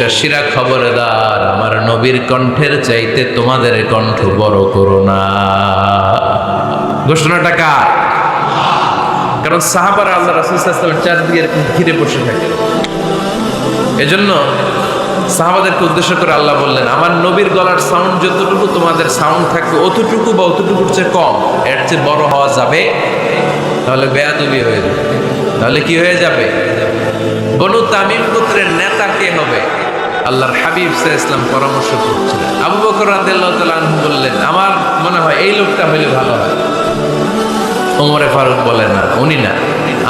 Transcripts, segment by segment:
বিশ্বাসীরা খবরদার, আমার নবীর কণ্ঠের চাইতে তোমাদের কণ্ঠ বড় করো না ঘোষণাটা কার? কারণ সাহাবারা আল্লাহ রাসুলের চারদিকে ঘিরে বসে থাকে। এজন্য সাহাবাদেরকে উদ্দেশ্য করে আল্লাহ বললেন, আমার নবীর গলার সাউন্ড যতটুকু তোমাদের সাউন্ড থাকবে, অতটুকু বা অতটুকুর চেয়ে কম। এর চেয়ে বড় হওয়া যাবে, তাহলে বেয়াদবি হয়ে যাবে। তাহলে কি হয়ে যাবে? বনু তামিম পুত্রের নেতা কে হবে? আল্লাহর হাবিব সাহ ইসলাম পরামর্শ করছিলেন। আবু বকর রাদিয়াল্লাহু তাআলা বললেন, আমার মনে হয় এই লোকটা হইলে ভালো হয়। ওমরে ফারুক বলে, না, উনি না।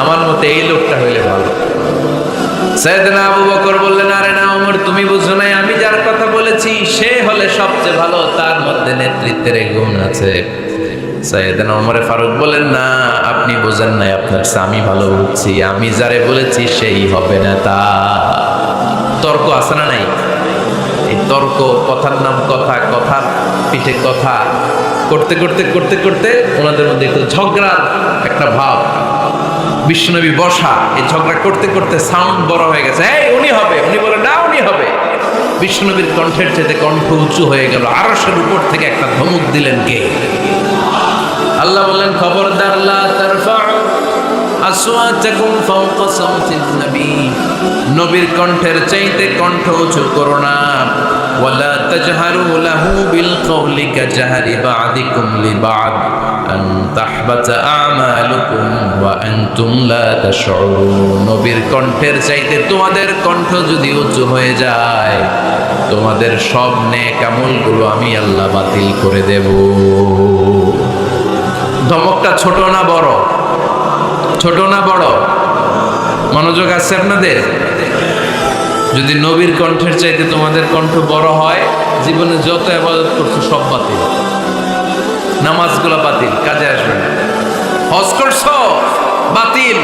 আমার মতে এই লোকটা হইলে ভালো। সৈয়দনা আবু বকর বললেন, আরে না, ওমর, তুমি বুঝো নাই, আমি যার কথা বলেছি, সে হলে সবচেয়ে ভালো, তার মধ্যে নেতৃত্বের গুণ আছে। সৈয়দনা ওমরে ফারুক বলেন না, আপনি বোঝেন নাই, আপনার আমি ভালো বুঝছি, আমি যারে বলেছি, সেই হবে না তা। তর্ক আছে না নাই? এই তর্ক, কথার নাম কথা কথার পিঠে কথা, করতে করতে করতে করতে ওনাদের মধ্যে একটু ঝগড়ার একটা ভাব। বিষ্ণুনবী বসা, এই ঝগড়া করতে করতে সাউন্ড বড় হয়ে গেছে। এই, উনি হবে, উনি বলে, না, উনি হবে। বিষ্ণুনবীর কণ্ঠের চেয়ে কণ্ঠ উঁচু হয়ে গেল। আরও আরশের উপর থেকে একটা ধমক দিলেন কে? আল্লাহ বললেন, খবরদার, লা তারফাউ আসওয়াতাকুম ফাওকা সাওতিন নবী। নবীর কণ্ঠের চাইতে কণ্ঠ উঁচু করো না। নবীর কণ্ঠের চাইতে তোমাদের কণ্ঠ যদি উঁচু হয়ে যায়, তোমাদের সব নেক আমি আল্লাহ বাতিল করে দেব। ধমকটা ছোট না বড়? ছোট না বড়? মনোযোগ আছে আপনাদের? যদি নবীর কণ্ঠের চাইতে তোমাদের কণ্ঠ বড় হয়, জীবনে যত আবাদত করছ সব বাতিল। নামাজগুলো বাতিল, কাজে আসবে হজ করছ, বাতিল।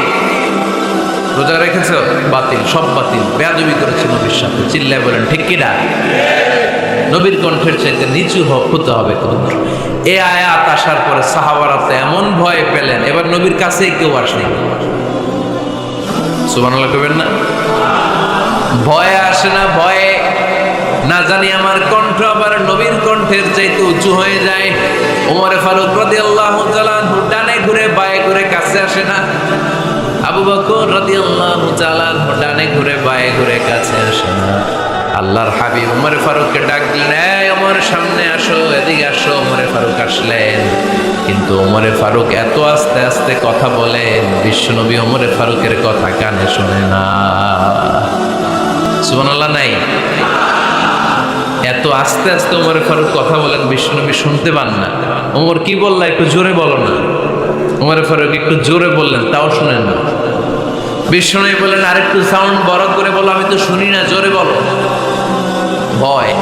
রোজা রেখেছ, বাতিল, সব বাতিল। বেয়াদবি করেছে নবীর সাথে, চিল্লায় বলেন, ঠিক কিনা নবীর কণ্ঠের চাইতে নিচু হতে হবে তোমার এ আয়াত আসার পরে সাহাবারা তো এমন ভয় পেলেন, এবার নবীর কাছেই কেউ আসেনি। সুবহানাল্লাহ কবেন না? ভয়ে আসে না, ভয়ে। না জানি আমার কণ্ঠ, আবার নবীর কণ্ঠের চাইতে উঁচু হয়ে যায়। ওমরে ফারুক রাদিয়াল্লাহু তাআলা ডানে ঘুরে বায়ে ঘুরে কাছে আসে না। আবু বকর রাদিয়াল্লাহু তাআলা ডানে ঘুরে বায়ে ঘুরে কাছে আসে না। আল্লাহর হাবিব ওমর ফারুককে ডাক দিলেন ওমর সামনে আসো, এদিকে আসো। ওমরে ফারুক আসলেন। কিন্তু ওমরে ফারুক এত আস্তে আস্তে কথা বলেন, বিশ্বনবী ওমরে ফারুকের কথা কানে শোনে না। সুবহানাল্লাহ, নাই? এত আস্তে আস্তে ওমরে ফারুক কথা বলেন, বিশ্বনবী শুনতে পান না। ওমর কি বললা? একটু জোরে বলো না। ওমরে ফারুক একটু জোরে বললেন, তাও শুনেন না। বিশ্বনবী বললেন, আরেকটু সাউন্ড বড় করে বলো, আমি তো শুনি না, জোরে বলো। ভয়।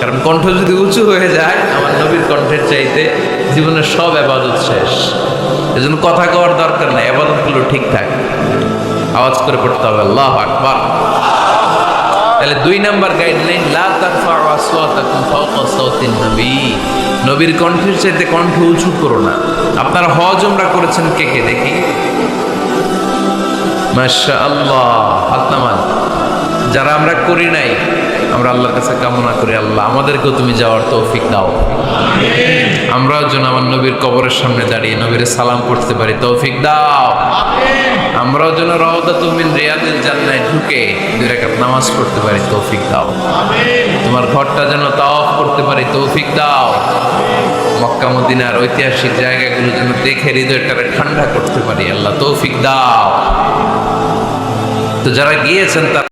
কারণ কণ্ঠ যদি উঁচু হয়ে যায়, আমার নবীর কণ্ঠের চাইতে জীবনের সব আবাদত শেষ। এজন্য কথা কওয়ার দরকার নেই, আবাদতগুলো ঠিকঠাক আওয়াজ করে পড়তে হবে, আল্লাহ আকবার। তাহলে দুই নাম্বার গাইডলাইন নবী। নবীর কণ্ঠের চাইতে কণ্ঠ উঁচু করো না। আপনারা হজ উমরা করেছেন কে কে দেখি? মাশাআল্লাহ, হাত নামান। যারা আমরা করি নাই, আমরা আল্লাহর কাছে কামনা করি, আল্লাহ, আমাদেরকেও তুমি যাওয়ার তৌফিক দাও। আমরাও যেন আমার নবীর কবরের সামনে দাঁড়িয়ে নবীর সালাম করতে পারি, তৌফিক দাও। আমরাও যেন রওদা তুমিন রিয়াদিল জান্নায় ঢুকে দুই নামাজ পড়তে পারি, তৌফিক দাও। তোমার ঘরটা যেন তাওয়াফ করতে পারি, তৌফিক দাও। মক্কা, মদিনার ঐতিহাসিক জায়গাগুলো যেন দেখে হৃদয়টাকে ঠান্ডা করতে পারি, আল্লাহ, তৌফিক দাও। তো যারা গিয়েছেন তারা